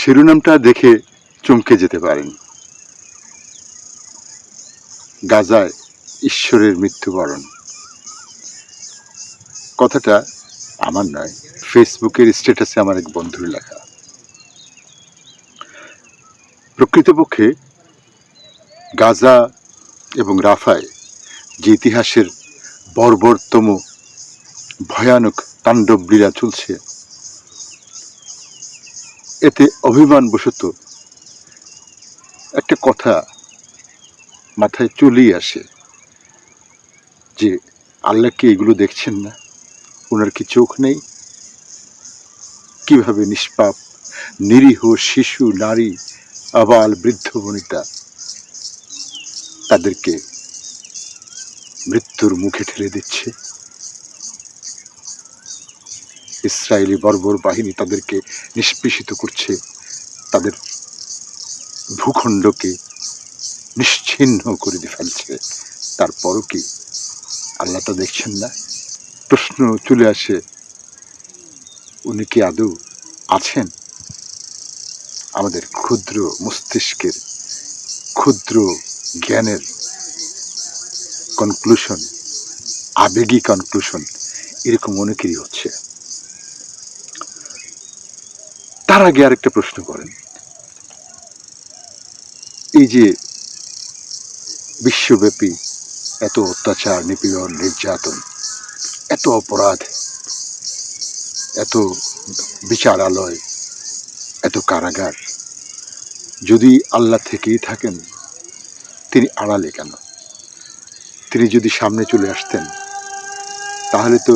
শিরোনামটা দেখে চমকে যেতে পারেন। গাজায় ঈশ্বরের মৃত্যুবরণ। কথাটা আমার নয়, ফেসবুকের স্ট্যাটাসে আমার এক বন্ধুর লেখা। প্রকৃতপক্ষে গাজা এবং রাফায় যে ইতিহাসের বর্বরতম, ভয়ানক তাণ্ডব লীলা চলছে এতে অভিমানবশত একটা কথা মাথায় চলেই আসে যে, আল্লাহ কি এগুলো দেখছেন না? ওনার কি চোখ নেই? কীভাবে নিষ্পাপ, নিরীহ শিশু, নারী, আবাল, বৃদ্ধ বনিতা তাদেরকে মৃত্যুর মুখে ঠেলে দিচ্ছে? ইসরায়েলি বর্বর বাহিনী তাদেরকে নিষ্পেষিত করছে। তাদের ভূখণ্ডকে নিশ্চিহ্ন করে দিয়ে ফেলছে। তারপরও কি আল্লাহ তা দেখছেন না? প্রশ্ন চলে আসে, উনি কি আদৌ আছেন? আমাদের ক্ষুদ্র মস্তিষ্কের ক্ষুদ্র জ্ঞানের কনক্লুশন আবেগী কনক্লুশন এরকম অনেকেরই হচ্ছে। তার আগে আরেকটা প্রশ্ন করেন। এই যে বিশ্বব্যাপী এত অত্যাচার, নিপীড়ন, নির্যাতন, এত অপরাধ, এত বিচারালয়, এত কারাগার, যদি আল্লাহ থেকেই থাকেন, তিনি আড়ালে কেন? তিনি যদি সামনে চলে আসতেন, তাহলে তো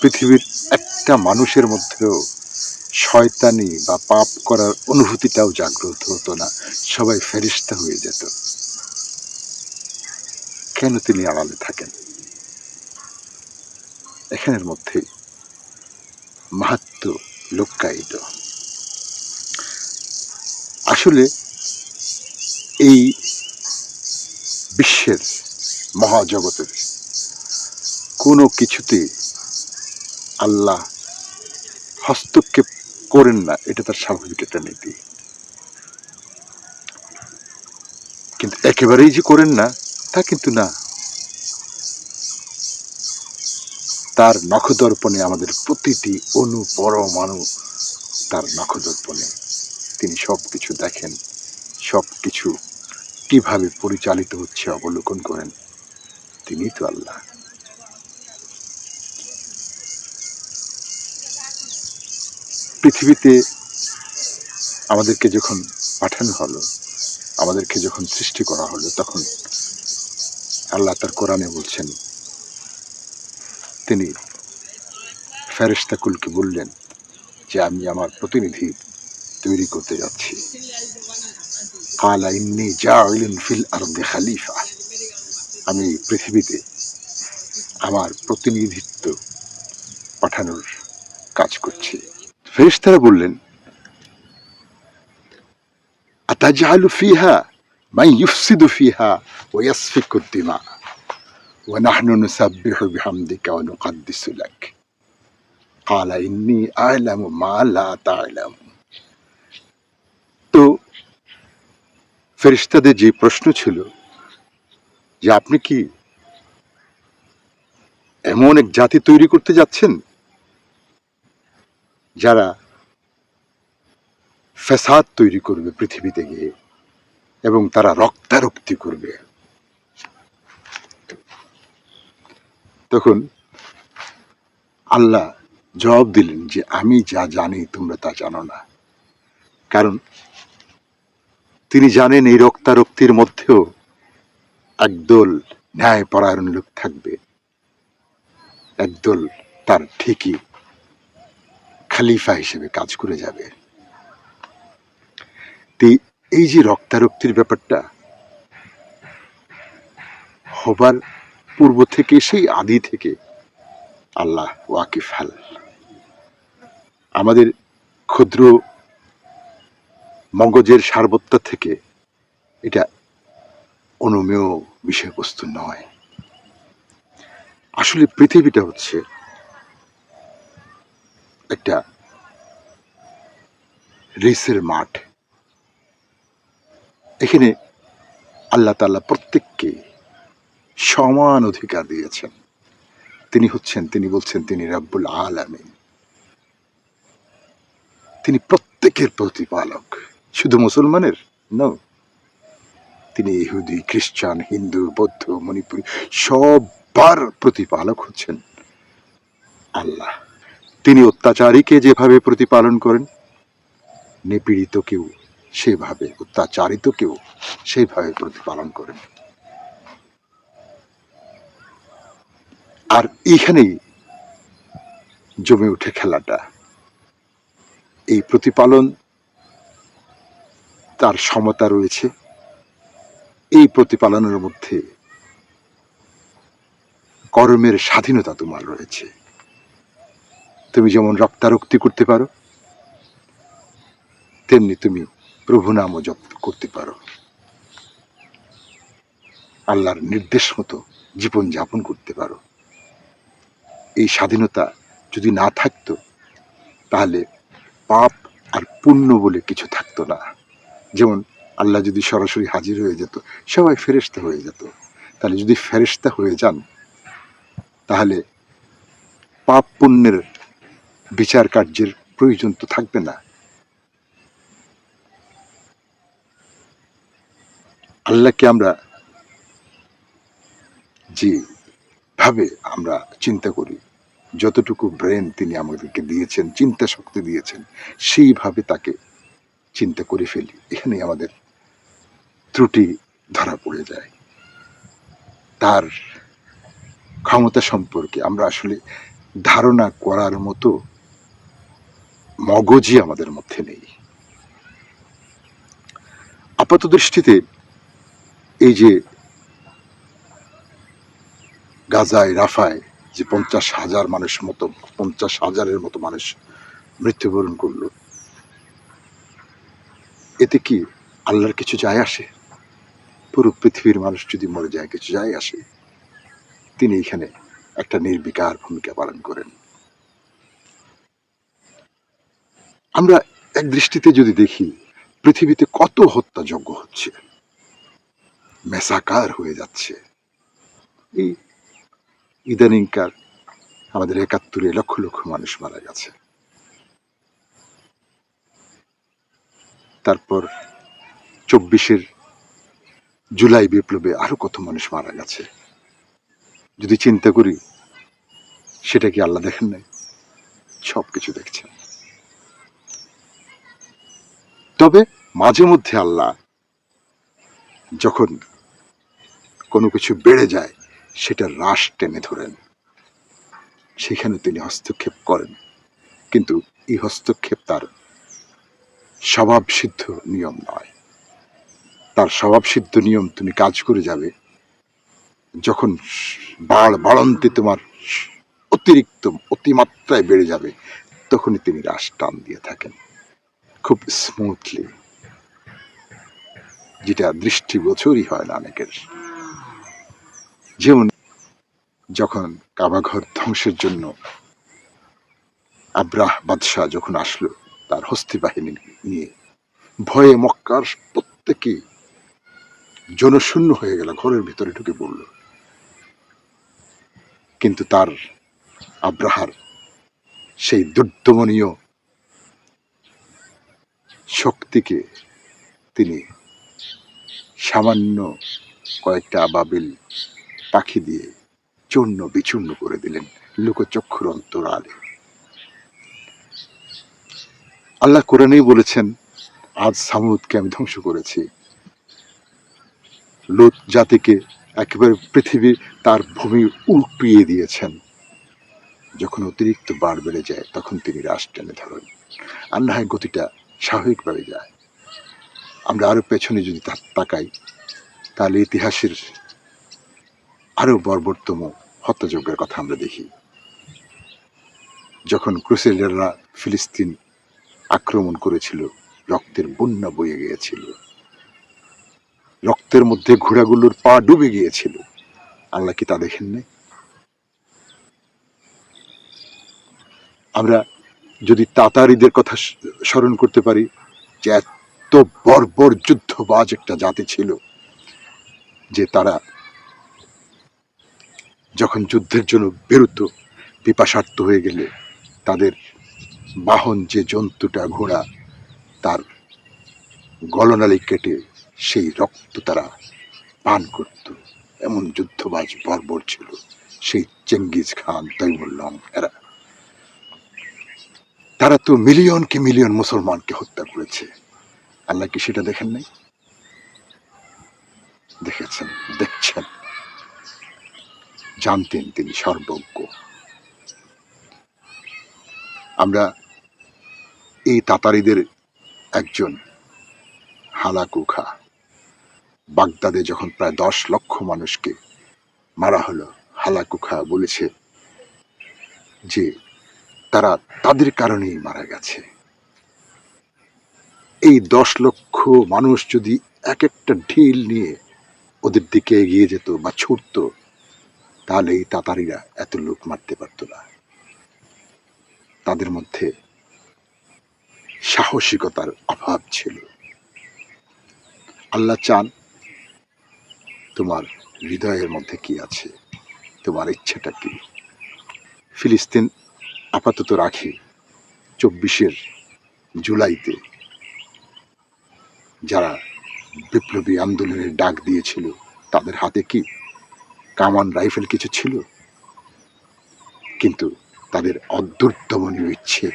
পৃথিবীর একটা মানুষের মধ্যেও শয়তানি বা পাপ করার অনুভূতিটাও জাগ্রত হতো না। সবাই ফেরিস্তা হয়ে যেত। কেন তিনি আড়ালে থাকেন? এখানের মধ্যে মাহাত্ম লুক্কায়িত আসলে এই বিশ্বের মহাজগতের কোনো কিছুতে আল্লাহ হস্তক্ষেপ করেন না, এটা তার স্বাভাবিক একটা নীতি। কিন্তু একেবারেই যে করেন না, তা কিন্তু না। তার নখদর্পণে আমাদের প্রতিটি অনু পরমাণু তার নখদর্পণে। তিনি সব কিছু দেখেন সব কিছু কীভাবে পরিচালিত হচ্ছে, অবলোকন করেন। তিনি তো আল্লাহ। পৃথিবীতে আমাদেরকে যখন পাঠানো হলো, আমাদেরকে যখন সৃষ্টি করা হলো, তখন আল্লাহ তার কোরআনে বলছেন, তিনি ফেরেস্তাকুলকে বললেন যে, আমি আমার প্রতিনিধি তৈরি করতে যাচ্ছি। জাইলুন ফিল খালিফা। আমি পৃথিবীতে আমার প্রতিনিধিত্ব পাঠানোর কাজ করছি। ফেরেশতারা বললেন আতাজআলু ফিহা মান ইউফসিদু ফিহা ওয়া ইয়াসফিকু দিমা ওয়া নাহনু নুসাব্বিহু বিহামদিকা ওয়া নুকাদ্দিসু লাক قال إني أعلم ما لا تعلم তো ফেরেশতাদের যে প্রশ্ন ছিল যে আপনি কি এমন এক জাতি তৈরি করতে যাচ্ছেন যারা ফেসাদ তৈরি করবে পৃথিবীতে গিয়ে এবং তারা রক্তারক্তি করবে। তখন আল্লাহ জবাব দিলেন যে, আমি যা জানি তোমরা তা জানো না। কারণ তিনি জানেন এই রক্তারক্তির মধ্যেও একদল ন্যায় পরায়ণ লোক থাকবে। একদল তার ঠিকই খালিফা হিসেবে কাজ করে যাবে। এই যে রক্তারক্তির ব্যাপারটা, হবার পূর্ব থেকে সেই আদি থেকে আল্লাহ ওয়াকিফ হাল। আমাদের ক্ষুদ্র মগজের সারবত্তা থেকে এটা অনুমেয় বিষয়বস্তু নয়। আসলে পৃথিবীটা হচ্ছে একটা রেসের মাঠ। এখানে আল্লাহ তাআলা প্রত্যেককে সমান অধিকার দিয়েছেন। তিনি হচ্ছেন, তিনি বলছেন, তিনি রাব্বুল আলামিন। তিনি প্রত্যেকের প্রতিপালক। শুধু মুসলমানের? ন তিনি ইহুদি, খ্রিস্টান, হিন্দু, বৌদ্ধ, মণিপুরী সবার প্রতিপালক হচ্ছেন আল্লাহ। তিনি অত্যাচারীকে যেভাবে প্রতিপালন করেন নিপীড়িতকেও সেভাবে অত্যাচারিতকেও সেভাবে প্রতিপালন করেন। আর এইখানেই জমে উঠে খেলাটা। এই প্রতিপালন তার সমতা রয়েছে। এই প্রতিপালনের মধ্যে কর্মের স্বাধীনতা তোমার রয়েছে। তুমি যেমন রক্তারক্তি করতে পারো, তেমনি তুমি প্রভু নামও জপ করতে পারো। আল্লাহর নির্দেশ মতো জীবন যাপন করতে পারো। এই স্বাধীনতা যদি না থাকতো, তাহলে পাপ আর পুণ্য বলে কিছু থাকতো না। যেমন আল্লাহ যদি সরাসরি হাজির হয়ে যেত, সবাই ফেরেস্তা হয়ে যেত। তাহলে যদি ফেরেস্তা হয়ে যান, তাহলে পাপ পুণ্যের বিচার কার্যের প্রয়োজন তো থাকবে না। আল্লাহকে আমরা যে ভাবে আমরা চিন্তা করি, যতটুকু ব্রেন তিনি আমাদেরকে দিয়েছেন, চিন্তা শক্তি দিয়েছেন, সেইভাবে তাকে চিন্তা করে ফেলি। এখানে আমাদের ত্রুটি ধরা পড়ে যায়। তার ক্ষমতা সম্পর্কে আমরা আসলে ধারণা করার মতো মগজই আমাদের মধ্যে নেই। আপাত দৃষ্টিতে এই যে গাজায়, রাফায় যে পঞ্চাশ হাজার মানুষ মতো, পঞ্চাশ হাজারের মতো মানুষ মৃত্যুবরণ করল, এতে কি আল্লাহর কিছু যায় আসে? পুরো পৃথিবীর মানুষ যদি মরে যায়, কিছু যায় আসে। তিনি এখানে একটা নির্বিকার ভূমিকা পালন করেন। আমরা এক দৃষ্টিতে যদি দেখি, পৃথিবীতে কত হত্যাযজ্ঞ হচ্ছে। মেসাকার হয়ে যাচ্ছে। এই ইদানিংকার আমাদের একাত্তরে লক্ষ লক্ষ মানুষ মারা গেছে। তারপর চব্বিশের জুলাই বিপ্লবে আরও কত মানুষ মারা গেছে। যদি চিন্তা করি, সেটা কি আল্লাহ দেখেন নাই? সব কিছু দেখছেন। তবে মাঝে মধ্যে আল্লাহ যখন কোনো কিছু বেড়ে যায়, সেটা হ্রাস টেনে ধরেন। সেখানে তিনি হস্তক্ষেপ করেন। কিন্তু এই হস্তক্ষেপ তার স্বভাব সিদ্ধ নিয়ম নয়। তার স্বভাব সিদ্ধ নিয়ম, তুমি কাজ করে যাবে, যখন বাড় বাড়ন্তে তোমার অতিরিক্ত অতিমাত্রায় বেড়ে যাবে, তখনই তিনি হ্রাস টান দিয়ে থাকেন। খুব স্মুথলি যেটা দৃষ্টিগোচরই হয় না অনেকের। যেমন যখন কাবাঘর ধ্বংসের জন্য আব্রাহ বাদশাহ যখন আসলো তার হস্তি বাহিনী নিয়ে, ভয়ে মক্কার প্রত্যেকেই জনশূন্য হয়ে গেল, ঘরের ভিতরে ঢুকে পড়ল। কিন্তু তার আব্রাহার সেই দুর্দমনীয় শক্তিকে তিনি সামান্য কয়েকটা আবাবিল পাখি দিয়ে চূর্ণ বিচূর্ণ করে দিলেন লোকচক্ষুর অন্তরালে। আল্লাহ কোরআনেই বলেছেন, আজ সামুদকে আমি ধ্বংস করেছি। লোত জাতিকে একেবারে পৃথিবী তার ভূমি উল্টিয়ে দিয়েছেন। যখন অতিরিক্ত বার বেড়ে যায়, তখন তিনি রাশ টেনে ধরেন। আর না গতিটা স্বাভাবিকভাবে যায়। আমরা আরও পেছনে যদি তাকাই, তাহলে ইতিহাসের আরও বর্বরতম হত্যাযজ্ঞের কথা আমরা দেখি। যখন ক্রুসেডাররা ফিলিস্তিন আক্রমণ করেছিল, রক্তের বন্যা বয়ে গিয়েছিল। রক্তের মধ্যে ঘোড়াগুলোর পা ডুবে গিয়েছিল। আল্লাহ কি তা দেখেন নাই আমরা যদি তাতারিদের কথা স্মরণ করতে পারি যে এত বর্বর যুদ্ধবাজ একটা জাতি ছিল যে তারা যখন যুদ্ধের জন্য বেরোতো পিপাসার্থ হয়ে গেলে তাদের বাহন যে জন্তুটা ঘোড়া, তার গলনালি কেটে সেই রক্ত তারা পান করত। এমন যুদ্ধবাজ বর্বর ছিল, সেই চেঙ্গিজ খান তৈমুল্লাম এরা তারা তো মিলিয়নকে মিলিয়ন মুসলমানকে হত্যা করেছে। আল্লাহ কি সেটা দেখেন নাই? দেখেছেন, দেখছেন। জানতেন তিনি সর্বজ্ঞ। আমরা এই তাতারিদের একজন হালাকুখা, বাগদাদে যখন প্রায় দশ লক্ষ মানুষকে মারা হলো, হালাকুখা বলেছে যে তারা তাদের কারণেই মারা গেছে। এই দশ লক্ষ মানুষ যদি এক একটা ঢিল নিয়ে ওদের দিকে এগিয়ে যেত বা ছুটতো তাহলে এই তাতারিরা এত লোক মারতে পারতো না। তাদের মধ্যে সাহসিকতার অভাব ছিল। আল্লাহ চান তোমার হৃদয়ের মধ্যে কি আছে? তোমার ইচ্ছাটা কি? ফিলিস্তিন আপাতত রাখি চব্বিশের জুলাইতে। যারা বিপ্লবী আন্দোলনের ডাক দিয়েছিল, তাদের হাতে কি কামান রাইফেল কিছু ছিল? কিন্তু তাদের অদূরদমনীয় ইচ্ছে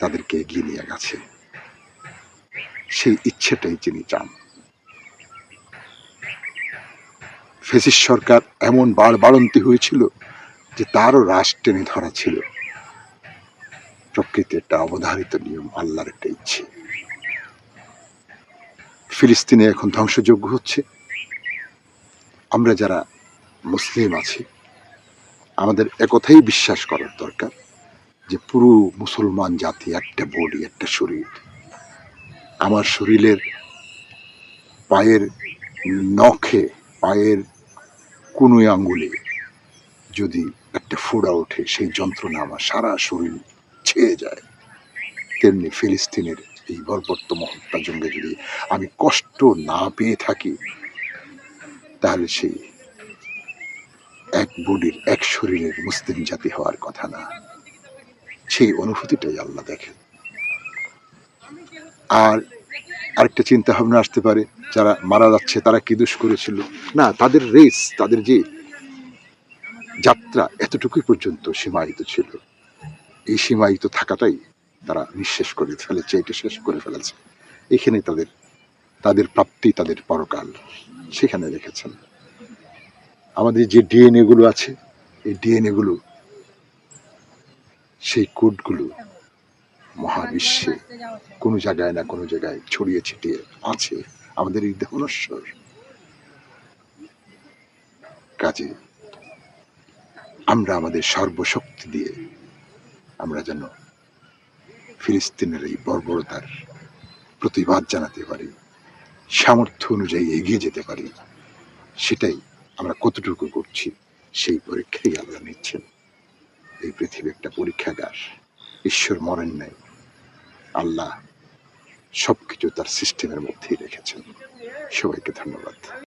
তাদেরকে এগিয়ে নিয়ে গেছে। সেই ইচ্ছেটাই তিনি চান। ফেসিস সরকার এমন বার বাড়ন্তি হয়েছিল যে তারও রাশ টেনে ধরা ছিল। প্রকৃতির একটা অবধারিত নিয়ম, আল্লাহর একটা ইচ্ছে। ফিলিস্তিনে এখন ধ্বংসযোগ্য হচ্ছে। আমরা যারা মুসলিম আছি, আমাদের একথাই বিশ্বাস করার দরকার যে পুরো মুসলমান জাতি একটা বডি, একটা শরীর। আমার শরীরের পায়ের নখে, পায়ের কোনো আঙ্গুলে যদি একটা ফোড়া ওঠে, সেই যন্ত্রণা আমার সারা শরীর ছেয়ে যায়। তেমনি ফিলিস্তিনের এই বর্বর্তম হত্যাযজ্ঞে যদি আমি কষ্ট না পেয়ে থাকি, তাহলে সেই এক বডির, এক শরীরের মুসলিম জাতি হওয়ার কথা না। সেই অনুভূতিটাই আল্লাহ দেখেন। আর আরেকটা চিন্তা ভাবনা আসতে পারে, যারা মারা যাচ্ছে তারা কি দোষ করেছিল? না, তাদের রেস তাদের যে যাত্রা এতটুকুই পর্যন্ত সীমায়িত ছিল। এই সীমায়িত থাকাটাই তারা নিঃশেষ করে ফেলেছে, এটা শেষ করে ফেলেছে। এখানে তাদের তাদের প্রাপ্তি, তাদের পরকাল সেখানে রেখেছেন। আমাদের যে ডিএনএ গুলো আছে, এই ডিএনএ গুলো, সেই কোডগুলো মহাবিশ্বে কোনো জায়গায় না কোনো জায়গায় ছড়িয়ে ছিটিয়ে আছে, আমাদের এই দেহনশ্বর কাজে আমরা আমাদের সর্বশক্তি দিয়ে আমরা যেন ফিলিস্তিনের এই বর্বরতার প্রতিবাদ জানাতে পারি, সামর্থ্য অনুযায়ী এগিয়ে যেতে পারি, সেটাই আমরা কতটুকু করছি, সেই পরীক্ষাই আল্লাহ নিচ্ছেন। এই পৃথিবী একটা পরীক্ষাগার, ঈশ্বর মরেন নাই, আল্লাহ সবকিছু তার সিস্টেমের মধ্যেই রেখেছেন। সবাইকে ধন্যবাদ।